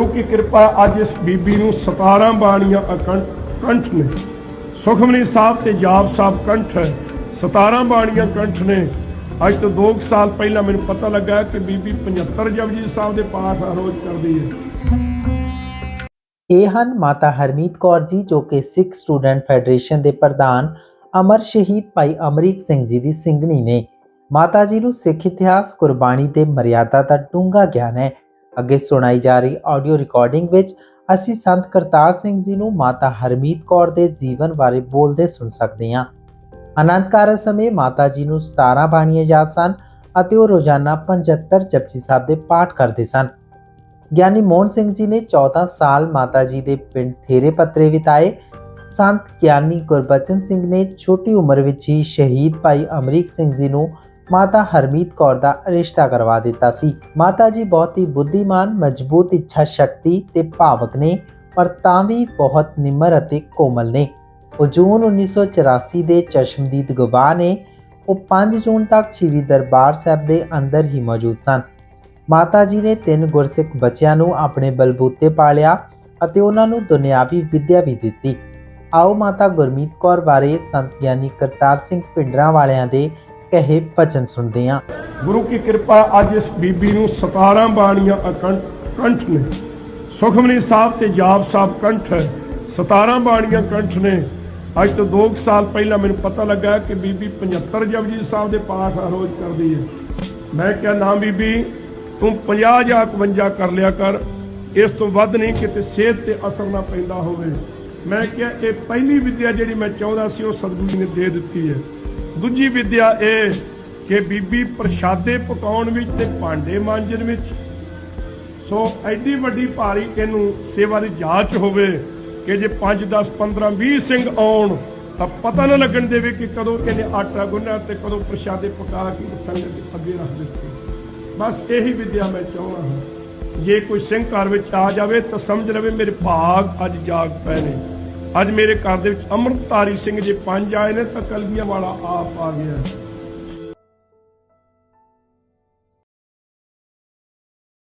ਗੁਰੂ ਕੀ ਕਿਰਪਾ ਅੱਜ ਇਸ ਬੀਬੀ ਨੂੰ 17 ਬਾਣੀਆਂ ਅਕੰਠ ਕੰਠ ਨੇ। ਸੁਖਮਨੀ ਸਾਹਿਬ ਤੇ ਜਾਪ ਸਾਹਿਬ ਕੰਠ ਹੈ। 17 ਬਾਣੀਆਂ ਕੰਠ ਨੇ। ਅੱਜ ਤੋਂ 2 ਸਾਲ ਪਹਿਲਾਂ ਮੈਨੂੰ ਪਤਾ ਲੱਗਾ ਕਿ ਬੀਬੀ 75 ਜਪਜੀ ਸਾਹਿਬ ਦੇ ਪਾਠ ਰੋਜ਼ ਕਰਦੀ ਹੈ। ਇਹ ਹਨ ਮਾਤਾ ਹਰਮੀਤ ਕੌਰ ਜੀ, ਜੋ ਕਿ ਸਿੱਖ ਸਟੂਡੈਂਟ ਫੈਡਰੇਸ਼ਨ ਦੇ ਪ੍ਰਧਾਨ ਅਮਰ ਸ਼ਹੀਦ ਭਾਈ ਅਮਰੀਕ ਸਿੰਘ ਜੀ ਦੀ ਸਿੰਘਣੀ ਨੇ। ਮਾਤਾ ਜੀ ਨੂੰ ਸਿੱਖ ਇਤਿਹਾਸ, ਕੁਰਬਾਨੀ ਤੇ ਮਰਿਆਦਾ ਦਾ ਡੂੰਘਾ ਗਿਆਨ ਹੈ। ਅੱਗੇ ਸੁਣਾਈ ਜਾ ਰਹੀ ਆਡੀਓ ਰਿਕਾਰਡਿੰਗ ਵਿੱਚ ਅਸੀਂ ਸੰਤ ਕਰਤਾਰ ਸਿੰਘ ਜੀ ਨੂੰ ਮਾਤਾ ਹਰਮੀਤ ਕੌਰ ਦੇ ਜੀਵਨ ਬਾਰੇ ਬੋਲਦੇ ਸੁਣ ਸਕਦੇ ਹਾਂ। ਅਨੰਦ ਕਾਰਜ ਸਮੇਂ ਮਾਤਾ ਜੀ ਨੂੰ 17 ਬਾਣੀਆਂ ਯਾਦ ਸਨ ਅਤੇ ਉਹ ਰੋਜ਼ਾਨਾ 75 ਜਪਜੀ ਸਾਹਿਬ ਦੇ ਪਾਠ ਕਰਦੇ ਸਨ। ਗਿਆਨੀ ਮੋਹਨ ਸਿੰਘ ਜੀ ਨੇ 14 ਸਾਲ ਮਾਤਾ ਜੀ ਦੇ ਪਿੰਡ ਥੇਰੇ ਪੱਤਰੇ ਬਿਤਾਏ। ਸੰਤ ਗਿਆਨੀ ਗੁਰਬਚਨ ਸਿੰਘ ਨੇ ਛੋਟੀ ਉਮਰ ਵਿੱਚ ਹੀ ਸ਼ਹੀਦ ਭਾਈ ਅਮਰੀਕ ਸਿੰਘ ਜੀ ਨੂੰ ਮਾਤਾ ਹਰਮੀਤ ਕੌਰ ਦਾ ਰਿਸ਼ਤਾ ਕਰਵਾ ਦਿੱਤਾ ਸੀ। ਮਾਤਾ ਜੀ ਬਹੁਤ ਹੀ ਬੁੱਧੀਮਾਨ, ਮਜ਼ਬੂਤ, ਇੱਛਾ ਸ਼ਕਤੀ ਤੇ ਭਾਵਕ ਨੇ, ਪਰ ਤਾਂ ਵੀ ਬਹੁਤ ਨਿਮਰ ਅਤੇ ਕੋਮਲ ਨੇ। ਉਹ ਜੂਨ 1984 ਦੇ ਚਸ਼ਮਦੀਦ ਗਵਾਹ ਨੇ, ਉਹ 5 ਜੂਨ ਤੱਕ ਸ੍ਰੀ ਦਰਬਾਰ ਸਾਹਿਬ ਦੇ ਅੰਦਰ ਹੀ ਮੌਜੂਦ ਸਨ। ਮਾਤਾ ਜੀ ਨੇ ਤਿੰਨ ਗੁਰਸਿੱਖ ਬੱਚਿਆਂ ਨੂੰ ਆਪਣੇ ਬਲਬੂਤੇ ਪਾਲਿਆ ਅਤੇ ਉਹਨਾਂ ਨੂੰ ਦੁਨਿਆਵੀ ਵਿੱਦਿਆ ਵੀ ਦਿੱਤੀ। ਆਓ ਮਾਤਾ ਗੁਰਮੀਤ ਕੌਰ ਬਾਰੇ ਸੰਤ ਗਿਆਨੀ ਕਰਤਾਰ ਸਿੰਘ ਪਿੰਡਰਾਂ ਵਾਲਿਆਂ ਦੇ ਕਹੇ ਭਜਨ ਸੁਣਦੇ ਹਾਂ ਗੁਰੂ ਕੀ ਕਿਰਪਾ ਅੱਜ ਇਸ ਬੀਬੀ ਨੂੰ 17 ਬਾਣੀਆਂ ਅਕੰਠ ਕੰਠ ਨੇ। ਸੁਖਮਨੀ ਸਾਹਿਬ ਤੇ ਜਾਪ ਸਾਹਿਬ ਕੰਠ ਹੈ। 17 ਬਾਣੀਆਂ ਕੰਠ ਨੇ। ਅੱਜ ਤੋਂ 2 ਸਾਲ ਪਹਿਲਾਂ ਮੈਨੂੰ ਪਤਾ ਲੱਗਾ ਕਿ ਬੀਬੀ 75 ਜਪਜੀ ਸਾਹਿਬ ਦੇ ਪਾਠ ਰੋਜ਼ ਕਰਦੀ ਹੈ। ਮੈਂ ਕਿਹਾ, ਨਾ ਬੀਬੀ, ਤੂੰ 50 ਜਾਂ 51 ਕਰ ਲਿਆ ਕਰ। ਇਸ ਤੋਂ ਵੱਧ ਨਹੀਂ ਕਿਤੇ ਸਿਹਤ ਤੇ ਅਸਰ ਨਾ ਪੈਂਦਾ ਹੋਵੇ। ਮੈਂ ਕਿਹਾ, ਇਹ ਪਹਿਲੀ ਵਿਦਿਆ ਜਿਹੜੀ ਮੈਂ ਚਾਹੁੰਦਾ ਸੀ, ਉਹ ਸਤਿਗੁਰੂ ਜੀ ਨੇ ਦੇ ਦਿੱਤੀ ਹੈ। ਦੂਜੀ ਵਿਦਿਆ ਇਹ ਕਿ ਬੀਬੀ ਪ੍ਰਸ਼ਾਦੇ ਪਕਾਉਣ ਵਿੱਚ ਤੇ ਭਾਂਡੇ ਮਾਂਜਣ ਵਿੱਚ। ਸੋ ਐਡੀ ਵੱਡੀ ਭਾਰੀ ਇਹਨੂੰ ਸੇਵਾ ਦੀ ਜਾਂਚ ਹੋਵੇ ਕਿ ਜੇ 5 10 15 20 ਸਿੰਘ ਆਉਣ, ਤਾਂ ਪਤਾ ਨਾ ਲੱਗਣ ਦੇਵੇ ਕਿ ਕਦੋਂ ਇਹਨੇ ਆਟਾ ਗੁੰਨਿਆ ਤੇ ਕਦੋਂ ਪ੍ਰਸ਼ਾਦੇ ਪਕਾ ਕੇ ਸੰਗਤ ਦੇ ਅੱਗੇ ਰੱਖ ਦਿੱਤੇ। ਬਸ ਇਹੀ ਵਿਦਿਆ ਮੈਂ ਚਾਹੁੰਦਾ ਹਾਂ। ਜੇ ਕੋਈ ਸਿੰਘ ਘਰ ਵਿੱਚ ਆ ਜਾਵੇ ਤਾਂ ਸਮਝ ਲਵੇ ਮੇਰੇ ਭਾਗ ਅੱਜ ਜਾਗ ਪਏ ਨੇ। ਅੱਜ ਮੇਰੇ ਘਰ ਦੇ ਵਿੱਚ ਅੰਮ੍ਰਿਤਧਾਰੀ ਸਿੰਘ ਜੇ ਪੰਜ ਆਏ ਨੇ ਤਾਂ ਕਲਗੀਆਂ ਵਾਲਾ ਆਪ ਆ ਗਿਆ।